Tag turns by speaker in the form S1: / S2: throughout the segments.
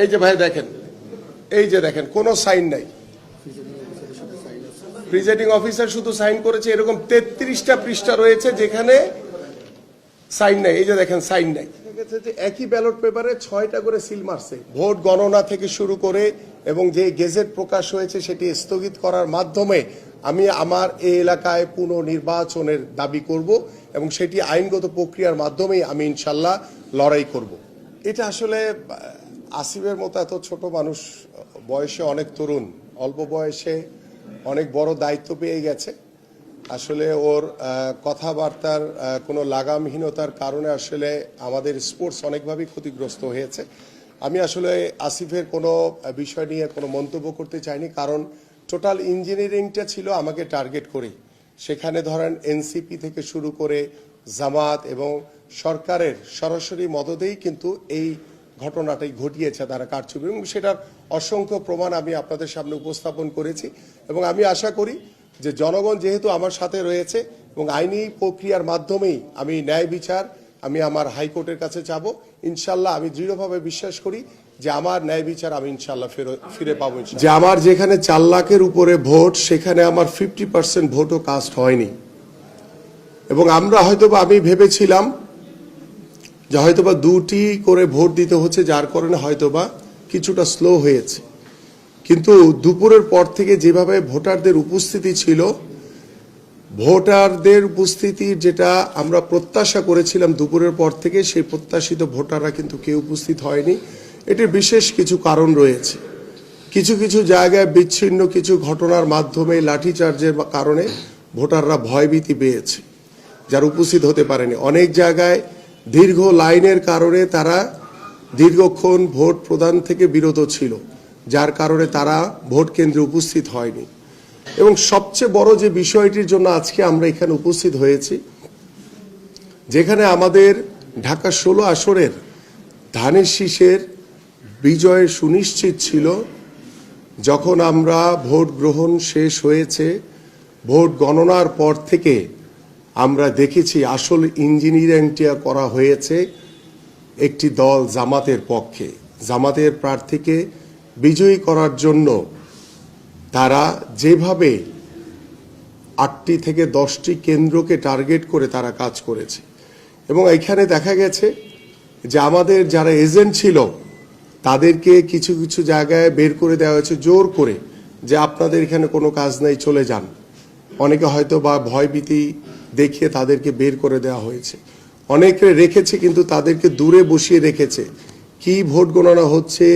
S1: এই যে ভাই দেখেন, এই যে দেখেন, কোনো সাইন নাই। প্রিজাইডিং অফিসার শুধু সাইন করেছে, এরকম তেত্রিশটা পৃষ্ঠা রয়েছে যেখানে সাইন নাই। এই যে দেখেন, সাইন নাই। একই ব্যালট পেপারে ছয়টা করে সিল মারছে। ভোট গণনা থেকে শুরু করে এবং যে গেজেট প্রকাশ হয়েছে সেটি স্থগিত করার মাধ্যমে আমি আমার এই এলাকায় পুনর্নির্বাচনের দাবি করব এবং সেটি আইনগত প্রক্রিয়ার মাধ্যমেই আমি ইনশাল্লাহ লড়াই করব। এটা আসলে আসিফের মতো এত ছোট মানুষ, বয়সে অনেক তরুণ, অল্প বয়সে অনেক বড় দায়িত্ব পেয়ে গেছে। আসলে ওর কথাবার্তার কোনো লাগামহীনতার কারণে আসলে আমাদের স্পোর্টস অনেকভাবেই ক্ষতিগ্রস্ত হয়েছে। আমি আসলে আসিফের কোনো বিষয় নিয়ে কোনো মন্তব্য করতে চাইনি, কারণ টোটাল ইঞ্জিনিয়ারিংটা ছিল আমাকে টার্গেট করে সেখানে ধরেন এনসিপি থেকে শুরু করে জামাত এবং সরকারের সরাসরি মদতেই কিন্তু এই ঘটনাটাই ঘটিয়েছে তারা কারচুপি এবং সেটার অসংখ্য প্রমাণ আমি আপনাদের সামনে উপস্থাপন করেছি এবং আমি আশা করি যে জনগণ যেহেতু আমার সাথে রয়েছে এবং আইনি প্রক্রিয়ার মাধ্যমেই আমি ন্যায় বিচার, আমি আমার হাইকোর্টের কাছে যাব ইনশাল্লাহ আমি দৃঢ়ভাবে বিশ্বাস করি যে আমার ন্যায় বিচার আমি ইনশাল্লাহ ফেরো- পাবো যে আমার যেখানে চার লাখের উপরে ভোট, সেখানে আমার ফিফটি পার্সেন্ট ভোটও কাস্ট হয়নি। এবং আমরা হয়তোবা আমি ভেবেছিলাম যে হয়তোবা দুটি করে ভোট দিতে হচ্ছে, যার কারণে হয়তোবা কিছুটা স্লো হয়েছে। কিন্তু দুপুরের পর থেকে যেভাবে ভোটারদের উপস্থিতি ছিল, ভোটারদের উপস্থিতির যেটা আমরা প্রত্যাশা করেছিলাম দুপুরের পর থেকে, সেই প্রত্যাশিত ভোটাররা কিন্তু কেউ উপস্থিত হয়নি। এটির বিশেষ কিছু কারণ রয়েছে। কিছু কিছু জায়গায় বিচ্ছিন্ন কিছু ঘটনার মাধ্যমে লাঠিচার্জের কারণে ভোটাররা ভয়ভীতি পেয়েছে, যারা উপস্থিত হতে পারেনি। অনেক জায়গায় দীর্ঘ লাইনের কারণে তারা দীর্ঘক্ষণ ভোট প্রদান থেকে বিরত ছিল, যার কারণে তারা ভোট কেন্দ্রে উপস্থিত হয়নি। এবং সবচেয়ে বড় যে বিষয়টির জন্য আজকে আমরা এখানে উপস্থিত হয়েছি, যেখানে আমাদের ঢাকা ষোলো আসরের ধানের শীষের বিজয় সুনিশ্চিত ছিল, যখন আমরা ভোট গ্রহণ শেষ হয়েছে, ভোট গণনার পর থেকে আমরা দেখেছি আসল ইঞ্জিনিয়ারিংটা করা হয়েছে একটি দল জামাতের পক্ষে। জামাতের প্রার্থীকে বিজয়ী করার জন্য তারা যেভাবে আটটি থেকে দশটি কেন্দ্রকে টার্গেট করে তারা কাজ করেছে। এবং এখানে দেখা গেছে যে আমাদের যারা এজেন্ট ছিল, তাদেরকে কিছু কিছু জায়গায় বের করে দেওয়া হয়েছে জোর করে যে আপনাদের এখানে কোনো কাজ নেই, চলে যান। অনেকে হয়তো বা ভয়ভীতি দেখিয়ে তাদেরকে বের করে দেওয়া হয়েছে। অনেকে রেখেছে কিন্তু তাদেরকে দূরে বসিয়ে রেখেছে। কি ভোট গণনা হচ্ছে,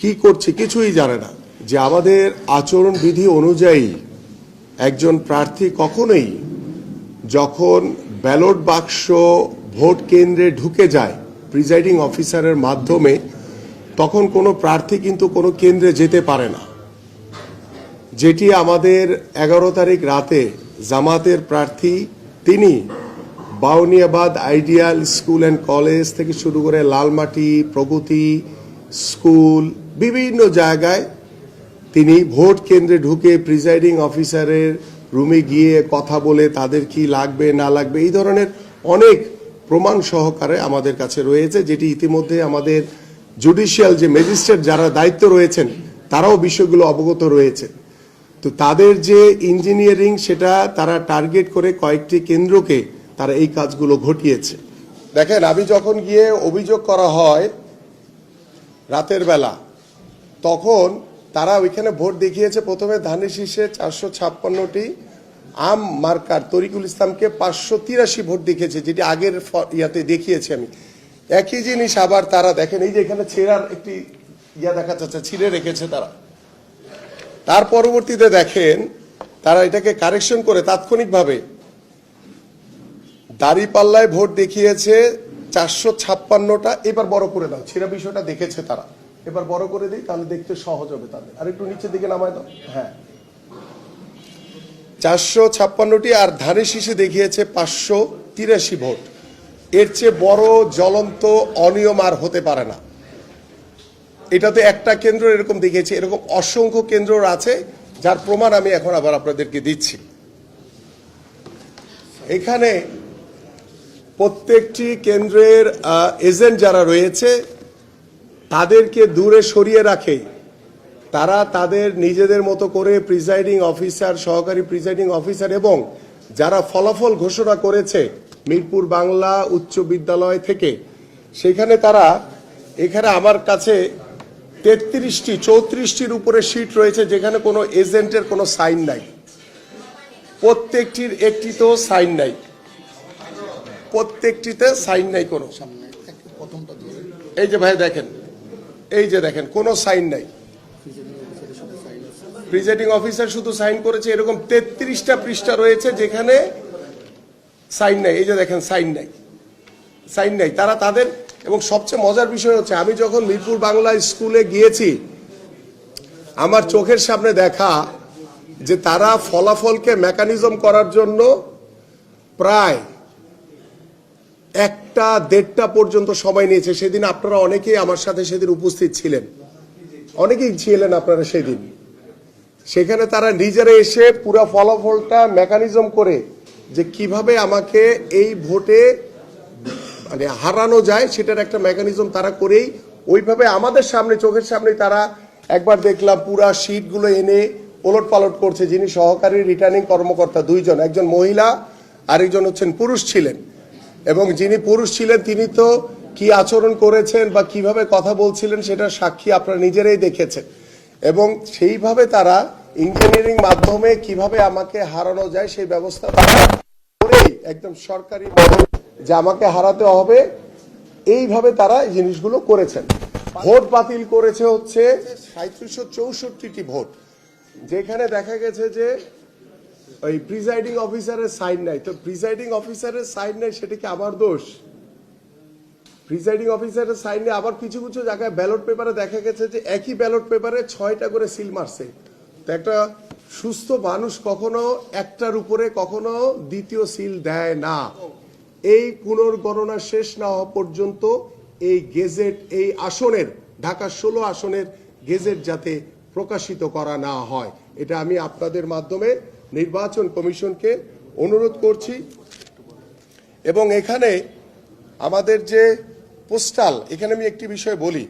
S1: কি করছে কিছুই জানে না। যে আমাদের আচরণ বিধি অনুযায়ী একজন প্রার্থী কখনোই যখন ব্যালট বাক্স ভোট কেন্দ্রে ঢুকে যায় প্রিজাইডিং অফিসারের মাধ্যমে, তখন কোনো প্রার্থী কিন্তু কোনো কেন্দ্রে যেতে পারে না। যেটি আমাদের এগারো তারিখ রাতে জামাতের প্রার্থী তিনি Bauniabad ideal school and college থেকে শুরু করে লালমাটি, প্রগতি স্কুল, বিভিন্ন জায়গায় তিনি ভোট কেন্দ্রে ঢুকে প্রিজাইডিং অফিসারের রুমে গিয়ে কথা বলে তাদের কি লাগবে, না লাগবে, এই ধরনের অনেক প্রমাণ সহকারে আমাদের কাছে রয়েছে, যেটি ইতিমধ্যে আমাদের জুডিশিয়াল যে ম্যাজিস্ট্রেট যারা দায়িত্ব রয়েছেন, তারাও বিষয়গুলো অবগত রয়েছে। তো তাদের যে ইঞ্জিনিয়ারিং সেটা তারা টার্গেট করে কয়েকটি কেন্দ্রকে তারা এই কাজগুলো ঘটিয়েছে। দেখেন, আমি যখন গিয়ে অভিযোগ করা হয় রাতের বেলা, তখন তারা ওইখানে ভোট দেখিয়েছে, প্রথমে ধানের শীর্ষে চারশো ছাপ্পান্নটি, আম মার্কার তরিকুল ইসলামকে পাঁচশো তিরাশি ভোট দেখিয়েছে যেটি আগের ইয়াতে দেখিয়েছি আমি। একই জিনিস আবার তারা দেখেন, এই যে এখানে ছেঁড়ার একটি ইয়া দেখা যাচ্ছে, ছিঁড়ে রেখেছে তারা। তার পরবর্তীতে দেখেন তারা এটাকে কারেকশন করে তাৎক্ষণিকভাবে দাড়িপাল্লায় ভোট দেখিয়েছে চারশো ছাপ্পান্নটা, এবার বড় করে দাও। ছেঁড়া বিষয়টা দেখেছে তারা। এবার বড় করে দিই, তাহলে দেখতে সহজ হবে তাদের। আর একটু নিচের দিকে নামায় দাও। হ্যাঁ। চারশো ছাপ্পান্নটি আর ধানের শীষে দেখিয়েছে পাঁচশো তিরাশি ভোট। এর চেয়ে বড় জ্বলন্ত অনিয়ম আর হতে পারে না। এটাতে একটা কেন্দ্র এরকম দেখিয়েছে, এরকম অসংখ্য কেন্দ্র আছে, যার প্রমাণ আমি এখন আবার আপনাদেরকে দিচ্ছি। এখানে প্রত্যেকটি কেন্দ্রের এজেন্ট যারা রয়েছে, তাদেরকে দূরে সরিয়ে রাখে। তারা তাদের নিজেদের মতো করে প্রিজাইডিং অফিসার, সহকারী প্রিজাইডিং অফিসার এবং যারা ফলাফল ঘোষণা করেছে মিরপুর বাংলা উচ্চ বিদ্যালয় থেকে, সেখানে তারা, এখানে আমার কাছে তেত্রিশটি, চৌত্রিশটির উপরে সিট রয়েছে যেখানে কোনো এজেন্টের কোনো সাইন নাই। প্রত্যেকটির একটি তো সাইন নাই। প্রত্যেকটিতে সাইন নাই কোনো। এই যে ভাই দেখেন, এই যে দেখেন, কোনো সাইন নাই।
S2: প্রিজাইডিং
S1: অফিসার শুধু সাইন করেছে, এরকম তেত্রিশটা পৃষ্ঠা রয়েছে যেখানে সাইন নাই। এই যে দেখেন সাইন নাই। সাইন নাই। তারা তাদের এবং সবচেয়ে মজার বিষয় হচ্ছে, আমি যখন মিরপুর বাংলা স্কুলে গিয়েছি, আমার চোখের সামনে দেখা যে তারা ফলাফলকে মেকানিজম করার জন্য প্রায় একটা দেড়টা পর্যন্ত সময় নিয়েছে। সেদিন আপনারা অনেকেই আমার সাথে সেদিন উপস্থিত ছিলেন। অনেকেই ছিলেন আপনারা সেদিন। সেখানে তারা নিজেরা এসে পুরো ফলাফলটা মেকানিজম করে যে কীভাবে আমাকে এই ভোটে মানে হারানো যায়, সেটার একটা মেকানিজম তারা করেই ওইভাবে আমাদের সামনে, চোখের সামনে তারা একবার দেখলাম পুরা শিটগুলো এনে ওলট পালট করছে যিনি সহকারী রিটার্নিং কর্মকর্তা দুইজন, একজন মহিলা, আরেকজন হচ্ছেন পুরুষ ছিলেন। এবং যিনি পুরুষ ছিলেন, তিনি তো কি আচরণ করেছেন বা কীভাবে কথা বলছিলেন সেটা সাক্ষী আপনারা নিজেরাই দেখেছেন। এবং সেইভাবে তারা ইঞ্জিনিয়ারিং মাধ্যমে কীভাবে আমাকে হারানো যায় সেই ব্যবস্থা করেই একদম সরকারি যে আমাকে হারাতে হবে, এইভাবে তারা এই জিনিসগুলো করেছেন। ভোট বাতিল করেছে হচ্ছে সাঁত্রিশশো চৌষট্টিটি ভোট। যেখানে দেখা গেছে যে ওই প্রিজাইডিং অফিসারের সাইন নাই। তো প্রিজাইডিং অফিসারের সাইন নাই, সেটা কি আমার দোষ? প্রিজাইডিং অফিসারের সাইন আবার কিছু কিছু জায়গায় ব্যালট পেপারে দেখা গেছে যে একই ব্যালট পেপারে ছয়টা করে সিল মারছে। তো একটা সুস্থ মানুষ কখনো একটার উপরে কখনো দ্বিতীয় সিল দেয় না। এই পুনর্গণনা শেষ না হওয়া পর্যন্ত এই গেজেট, এই আসনের, ঢাকা ষোলো আসনের গেজেট যাতে প্রকাশিত করা না হয়। এটা আমি আপনাদের মাধ্যমে নির্বাচন কমিশনকে অনুরোধ করছি। এবং এখানে আমাদের যে পোস্টাল, এখানে আমি একটি বিষয় বলি।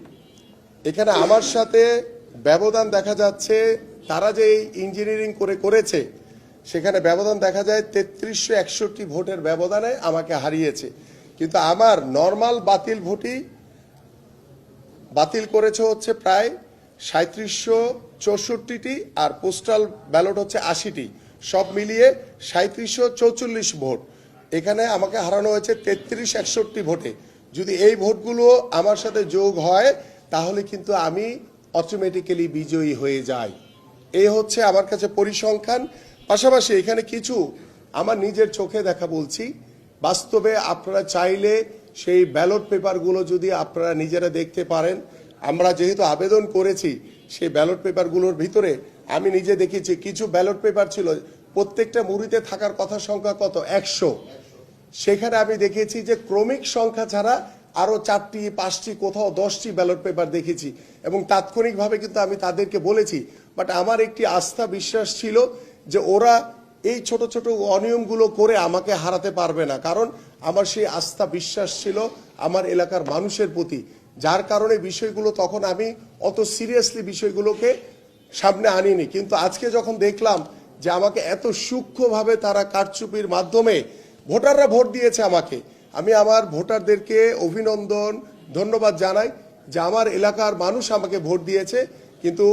S1: এখানে আমার সাথে ব্যবধান দেখা যাচ্ছে, তারা যে ইঞ্জিনিয়ারিং করে করেছে সেখানে ব্যবধান দেখা যায় তেত্রিশশো একষট্টি ভোটের ব্যবধানে আমাকে হারিয়েছে। কিন্তু আমার নর্মাল বাতিল ভোটই বাতিল করেছে হচ্ছে প্রায় সাঁত্রিশশো চৌষট্টিটি আর পোস্টাল ব্যালট হচ্ছে আশিটি। সব মিলিয়ে সাঁত্রিশশো চৌচল্লিশ ভোট। এখানে আমাকে হারানো হয়েছে তেত্রিশ একষট্টি ভোটে। যদি এই ভোটগুলো আমার সাথে যোগ হয়, তাহলে কিন্তু আমি অটোমেটিক্যালি বিজয়ী হয়ে যাই। এই হচ্ছে আমার কাছে পরিসংখ্যান। পাশাপাশি এখানে কিছু আমার নিজের চোখে দেখা বলছি। বাস্তবে আপনারা চাইলে সেই ব্যালট পেপারগুলো যদি আপনারা নিজেরা দেখতে পারেন, আমরা যেহেতু আবেদন করেছি সেই ব্যালট পেপারগুলোর ভিতরে আমি নিজে দেখেছি, কিছু ব্যালট পেপার ছিল, প্রত্যেকটা মুড়িতে থাকার কথা সংখ্যা কত? একশো। সেখানে আমি দেখেছি যে ক্রমিক সংখ্যা ছাড়া আরও চারটি, পাঁচটি, কোথাও দশটি ব্যালট পেপার দেখেছি এবং তাৎক্ষণিকভাবে কিন্তু আমি তাদেরকে বলেছি। বাট আমার একটি আস্থা, বিশ্বাস ছিল যে ওরা এই ছোট ছোট অনিয়মগুলো করে আমাকে হারাতে পারবে না। কারণ আমার সেই আস্থা, বিশ্বাস ছিল আমার এলাকার মানুষের প্রতি। যার কারণে বিষয়গুলো তখন আমি অত সিরিয়াসলি বিষয়গুলোকে সামনে আনিনি। কিন্তু আজকে যখন দেখলাম যে আমাকে এত সূক্ষ্মভাবে তারা কারচুপির মাধ্যমে ভোটাররা ভোট দিয়েছে আমাকে, আমি আমার ভোটারদেরকে অভিনন্দন, ধন্যবাদ জানাই যে আমার এলাকার মানুষ আমাকে ভোট দিয়েছে। কিন্তু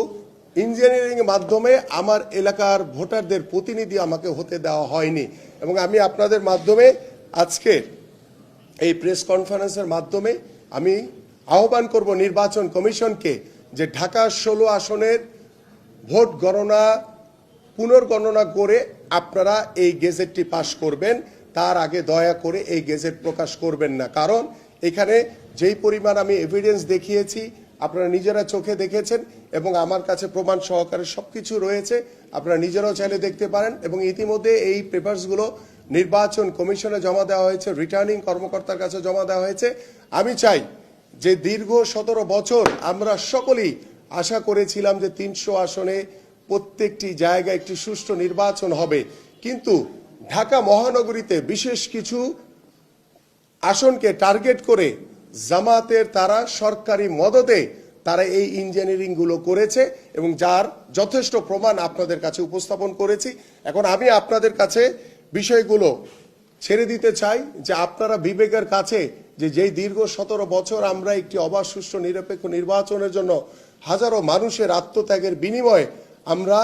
S1: ইঞ্জিনিয়ারিং এর মাধ্যমে আমার এলাকার ভোটারদের প্রতিনিধি আমাকে হতে দেওয়া হয়নি এবং আমি আপনাদের মাধ্যমে আজকে এই প্রেস কনফারেন্সের মাধ্যমে আমি আহ্বান করব নির্বাচন কমিশনকে যে ঢাকা ষোলো আসনের ভোট গণনা, পুনর্গণনা করে আপনারা এই গেজেটটি পাশ করবেন। তার আগে দয়া করে এই গেজেট প্রকাশ করবেন না। কারণ এখানে যেই পরিমাণ আমি এভিডেন্স দেখিয়েছি আপনারা নিজেরা চোখে দেখেছেন এবং আমার কাছে প্রমাণ সহকারে সবকিছু রয়েছে। আপনারা নিজেরাও চাইলে দেখতে পারেন এবং ইতিমধ্যে এই পেপারসগুলো নির্বাচন কমিশনে জমা দেওয়া হয়েছে, রিটার্নিং কর্মকর্তার কাছে জমা দেওয়া হয়েছে। আমি চাই যে দীর্ঘ সতেরো বছর আমরা সকলেই আশা করেছিলাম যে তিনশো আসনে প্রত্যেকটি জায়গায় একটি সুষ্ঠু নির্বাচন হবে। কিন্তু ঢাকা মহানগরীতে বিশেষ কিছু আসনকে টার্গেট করে জামাতের তারা সরকারি মদতে তারা এই ইঞ্জিনিয়ারিংগুলো করেছে এবং যার যথেষ্ট প্রমাণ আপনাদের কাছে উপস্থাপন করেছি। এখন আমি আপনাদের কাছে বিষয়গুলো ছেড়ে দিতে চাই যে আপনারা বিবেকের কাছে যে যেই দীর্ঘ সতেরো বছর আমরা একটি অবাধ, সুষ্ঠু, নিরপেক্ষ নির্বাচনের জন্য হাজারো মানুষের আত্মত্যাগের বিনিময়ে আমরা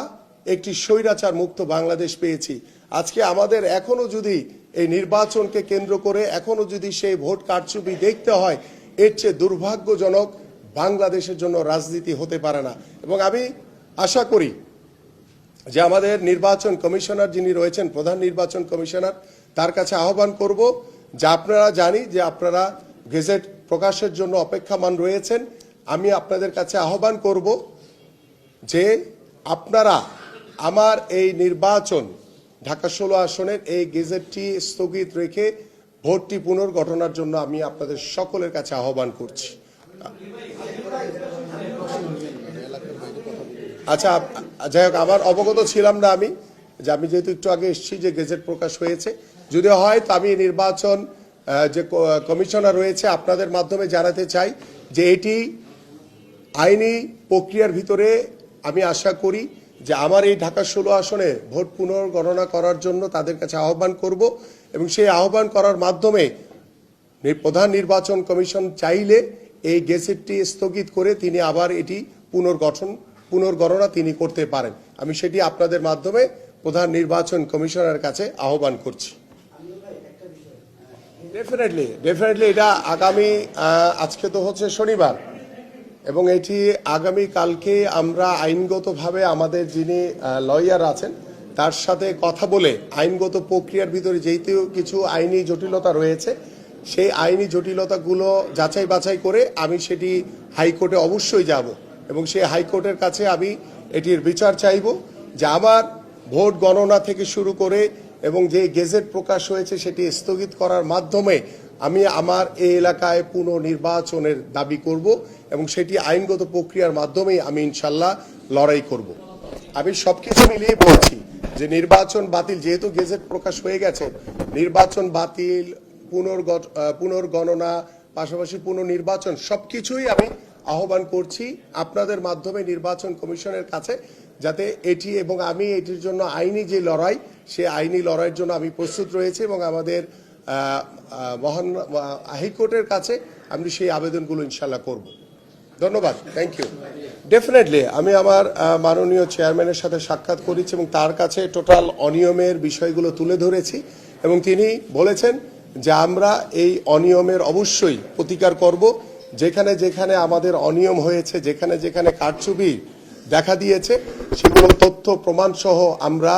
S1: একটি স্বৈরাচার মুক্ত বাংলাদেশ পেয়েছি। আজকে আমাদের এখনও যদি এই নির্বাচনকে কেন্দ্র করে এখনও যদি সেই ভোট কারচুপি দেখতে হয়, এর চেয়ে দুর্ভাগ্যজনক বাংলাদেশের জন্য রাজনীতি হতে পারে না। এবং আমি আশা করি যে আমাদের নির্বাচন কমিশনার যিনি রয়েছেন, প্রধান নির্বাচন কমিশনার, তার কাছে আহ্বান করব যে আপনারা জানি যে আপনারা গেজেট প্রকাশের জন্য অপেক্ষামান রয়েছেন। আমি আপনাদের কাছে আহ্বান করব যে আপনারা আমার এই নির্বাচন ঢাকা ষোলো আসনের এই গেজেটটি স্থগিত রেখে ভোটটি পুনর্গঠনের জন্য আমি আপনাদের সকলের কাছে আহ্বান করছি। আচ্ছা যাই হোক আমার অবগত ছিলাম না আমি, যে আমি যেহেতু একটু আগে এসেছি যে গেজেট প্রকাশ হয়েছে। যদি হয় তো আমি নির্বাচন যে কমিশনার রয়েছে, আপনাদের মাধ্যমে জানাতে চাই যে এটি আইনি প্রক্রিয়ার ভিতরে আমি আশা করি যে আমার এই ঢাকা ষোলো আসনে ভোট পুনর্গণনা করার জন্য তাদের কাছে আহ্বান করব এবং সেই আহ্বান করার মাধ্যমে প্রধান নির্বাচন কমিশন চাইলে এই গেজেটটি স্থগিত করে তিনি আবার এটি পুনর্গঠন পুনর্গণনা তিনি করতে পারেন। আমি সেটি আপনাদের মাধ্যমে প্রধান নির্বাচন কমিশনের কাছে আহ্বান করছি। ডেফিনেটলি ডেফিনেটলি এটা আগামী আজকে তো হচ্ছে শনিবার। এবং এটি আগামী কালকে আমরা আইনগতভাবে আমাদের যিনি লয়ার আছেন, তার সাথে কথা বলে আইনগত প্রক্রিয়ার ভিতরে যেহেতু কিছু আইনি জটিলতা রয়েছে, সেই আইনি জটিলতাগুলো যাচাই বাছাই করে আমি সেটি হাইকোর্টে অবশ্যই যাব এবং সেই হাইকোর্টের কাছে আমি এটির বিচার চাইব যে আমার ভোট গণনা থেকে শুরু করে এবং যে গেজেট প্রকাশ হয়েছে সেটি স্থগিত করার মাধ্যমে আমি আমার এই এলাকায় পুনর্নির্বাচনের দাবি করব এবং সেটি আইনগত প্রক্রিয়ার মাধ্যমেই আমি ইনশাল্লাহ লড়াই করব। আমি সবকিছু মিলিয়ে বলছি যে নির্বাচন বাতিল যেহেতু গেজেট প্রকাশ হয়ে গেছে নির্বাচন বাতিল পুনর্গঠ আহ, পুনর্গণনা পাশাপাশি পুনর্নির্বাচন সবকিছুই আমি আহ্বান করছি আপনাদের মাধ্যমে নির্বাচন কমিশনের কাছে যাতে এটি এবং আমি এটির জন্য আইনি যে লড়াই সে আইনি লড়াইয়ের জন্য আমি প্রস্তুত রয়েছি এবং আমাদের মহান হাইকোর্টের কাছে আমি সেই আবেদনগুলো ইনশাল্লাহ করব। ধন্যবাদ থ্যাংক ইউ ডেফিনেটলি আমি আমার মাননীয় চেয়ারম্যানের সাথে সাক্ষাৎ করেছি এবং তার কাছে টোটাল অনিয়মের বিষয়গুলো তুলে ধরেছি এবং তিনি বলেছেন যে আমরা এই অনিয়মের অবশ্যই প্রতিকার করব। যেখানে যেখানে আমাদের অনিয়ম হয়েছে, যেখানে যেখানে কারচুপি দেখা দিয়েছে, সেগুলো তথ্য প্রমাণ সহ আমরা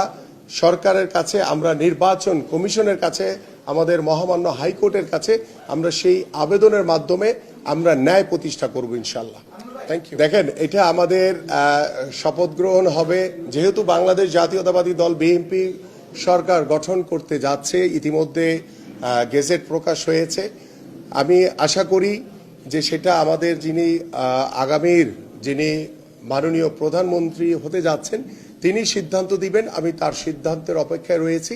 S1: সরকারের কাছে আমরা নির্বাচন কমিশনের কাছে আমাদের মহামান্য হাইকোর্টের কাছে আমরা সেই আবেদনের মাধ্যমে আমরা ন্যায় প্রতিষ্ঠা করব ইনশাল্লাহ থ্যাংক ইউ দেখেন এটা আমাদের শপথ গ্রহণ হবে। যেহেতু বাংলাদেশ জাতীয়তাবাদী দল বিএনপি সরকার গঠন করতে যাচ্ছে ইতিমধ্যে গেজেট প্রকাশ হয়েছে। আমি আশা করি যে সেটা আমাদের যিনি আগামীর যিনি মাননীয় প্রধানমন্ত্রী হতে যাচ্ছেন তিনি সিদ্ধান্ত দিবেন আমি তার সিদ্ধান্তের অপেক্ষায় রয়েছি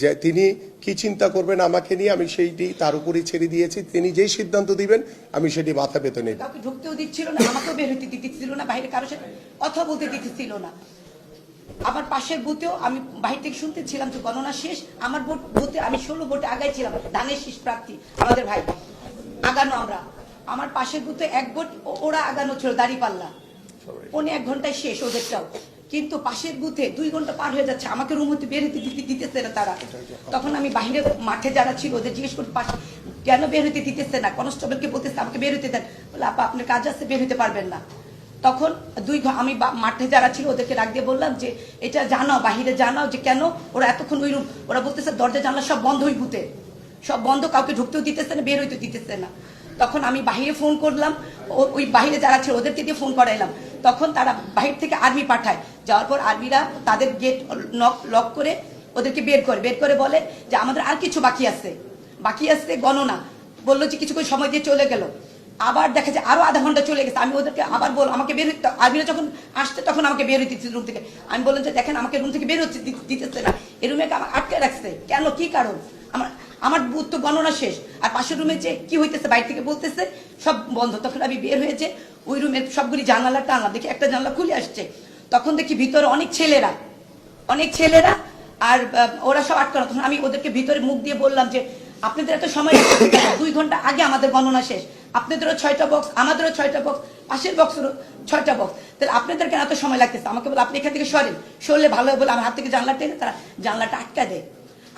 S1: যে তিনি কি চিন্তা করবেন আমাকে নিয়ে আমি সেইটি তার উপরই ছেড়ে দিয়েছি। তিনি যেই সিদ্ধান্ত দিবেন আমি সেটি মাথা পেতে নেব
S3: ঢুকতেও দিচ্ছিল না আমাকেও বের হইতে দিতেছিল না বাইরে কারোর সাথে কথা বলতে দিতেছিল না। আমার পাশের বুথেও আমি বাহির থেকে শুনতেছিলাম যে গণনা শেষ আমার ভোট বুথে আমি ষোলো ভোটে আগাই ছিলাম ধানের শীষ প্রার্থী আমাদের ভাই আগানো আমরা। আমার পাশের বুথে এক ভোট ওরা আগানো ছিল দাড়ি পাল্লা পৌনে এক ঘন্টায় শেষ ওদেরটাও। কিন্তু পাশের বুথে দুই ঘণ্টা পার হয়ে যাচ্ছে। আমাকে রুম হতে বের হতে দিতে দিতেছে না তারা। তখন আমি বাইরে মাঠে যারা ছিল ওদের জিজ্ঞেস করতে পাশ কেন বের হতে দিতেছে না? কনস্টেবলকে বলতেছে আমাকে বের হতে দেন। বলে আপা আপনার কাজ আছে বের হতে পারবেন না। তখন দুই আমি মাঠে যারা ছিল ওদেরকে ডাক দিয়ে বললাম যে এটা জানাও বাহিরে জানাও যে কেন ওরা এতক্ষণ ওই রুম ওরা বলতেছে দরজা জানলা সব বন্ধ হই বুথে। সব বন্ধ কাউকে ঢুকতেও দিতেছে না বের হইতে দিতেছে না। তখন আমি বাহিরে ফোন করলাম ওই বাহিরে যারা ছিল ওদেরকে দিয়ে ফোন করাইলাম। তখন তারা বাহির থেকে আর্মি পাঠায়। যাওয়ার পর আর্মিরা তাদের গেট নক লক করে ওদেরকে বের করে। বের করে বলে যে, আমাদের আর কিছু বাকি আছে। বাকি আছে গণনা। বলল যে, কিছুক্ষণ সময় দিয়ে চলে গেল। আবার দেখা যায় আরও আধা ঘণ্টা চলে গেছে। আমি ওদেরকে আবার বল, আমাকে বের হইতে আর্মিরা যখন আসছে, তখন আমাকে বের হইতে রুম থেকে। আমি বললাম যে, দেখেন, আমাকে রুম থেকে বের হচ্ছে দিতেছে না। এই রুমে আমাকে আটকে রাখছে। কেন? কি কারণ? আমার আমার বুথ তো গণনা শেষ। আর পাশের রুমে যে কি হইতেছে, বাইরে থেকে বলতেছে, সব বন্ধ। তখন আমি বের হয়েছে ওই রুমের সবগুলি জানালা টানা, দেখি একটা জানলা খুলে আসছে। তখন দেখি ভিতরে অনেক ছেলেরা অনেক ছেলেরা আর ওরা সব আটকানো। তখন আমি ওদেরকে ভিতরে মুখ দিয়ে বললাম যে, আপনাদের এত সময় দুই ঘণ্টা আগে আমাদের গণনা শেষ। আপনাদেরও ছয়টা বক্স আমাদেরও ছয়টা বক্স পাশের বক্সেরও ছয়টা বক্স তাহলে আপনাদের কেন এত সময় লাগতেছে? আমাকে বলে, আপনি এখান থেকে সরেন। সরলে ভালো বলে আমার হাত থেকে জানলা টেনে তারা জানলাটা আটকা দেয়।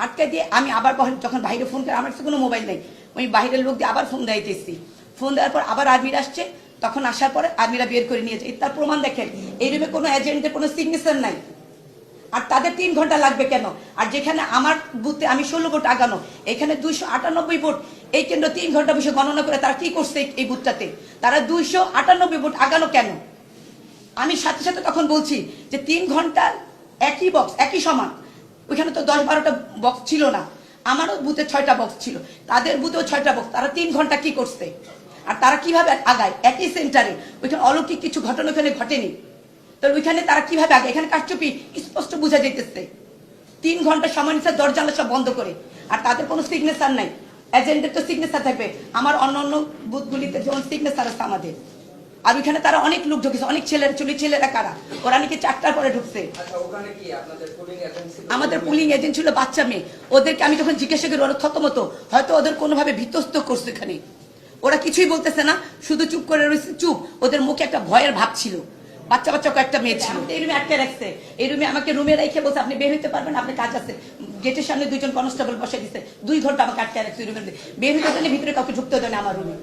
S3: আটকা দিয়ে আমি আবার যখন বাইরে ফোন করে, আমার কাছে কোনো মোবাইল নেই। আমি বাইরের লোক দিয়ে আবার ফোন দিতেছি ফোন দেওয়ার পর আবার আর্মিরা আসছে। তখন আসার পরে আর্মিরা বের করে নিয়েছে তার প্রমাণ দেখেন। এই রুমে কোনো এজেন্টের কোনো সিগনেচার নাই। আর তাদের তিন ঘণ্টা লাগবে কেন? আর যেখানে আমার বুথে আমি ষোলো ভোট আগানো, এখানে দুইশো আটানব্বই ভোট। এই কেন্দ্র তিন ঘণ্টা বসে গণনা করে তারা কি করছে এই বুথটাতে? তারা দুইশো আটানব্বই ভোট আগানো কেন? আমি সাথে সাথে তখন বলছি যে তিন ঘণ্টা একই বক্স একই সমান। ওইখানে তো দশ বারোটা বক্স ছিল না। আমারও বুথে ছয়টা বক্স ছিল। তাদের বুথেও ছয়টা বক্স তারা তিন ঘণ্টা কি করছে? আর তারা কীভাবে আগায়? একই সেন্টারে ওইখানে অলৌকিক কিছু ঘটনা ওখানে ঘটেনি। তাহলে ওইখানে তারা কীভাবে আগে এখানে কারচুপি স্পষ্ট বোঝা যাইতেছে। তিন ঘণ্টা সময় নিচ্ছে দরজা সব বন্ধ করে। আর তাদের কোনো সিগনেচার নাই। এজেন্টের তো সিগনেচার থাকবে। আমার অন্য অন্য বুথগুলিতে যেমন সিগনেচার আছে আমাদের। আর ওইখানে তারা অনেক লোক ঢুকেছে অনেক ছেলেরা চুলি ছেলেরা কারা? ওরা নাকি চারটার পরে ঢুকছে।
S4: আচ্ছা
S3: আমাদের পুলিং এজেন্ট ছিল বাচ্চা মেয়ে। ওদেরকে আমি যখন জিজ্ঞাসা করি ওরা থতমত হয়তো ওদের কোনোভাবে ভীতস্ত করছে এখানে। ওরা কিছুই বলতেছে না শুধু চুপ করে রয়েছে চুপ। ওদের মুখে একটা ভয়ের ভাব ছিল। বাচ্চা বাচ্চা কয়েকটা মেয়ে ছিল। এই রুমে আটকে রাখছে। এই রুমে আমাকে রুমে রেখে বলছে আপনি বের হইতে পারবেন আপনার কাজ আছে। গেটের সামনে দুইজন কনস্টেবল বসে দিচ্ছে দুই ঘণ্টা আমাকে আটকে রাখছে রুমের বের হইতে ভিতরে কাউকে ঢুকতে দেয় না আমার রুমে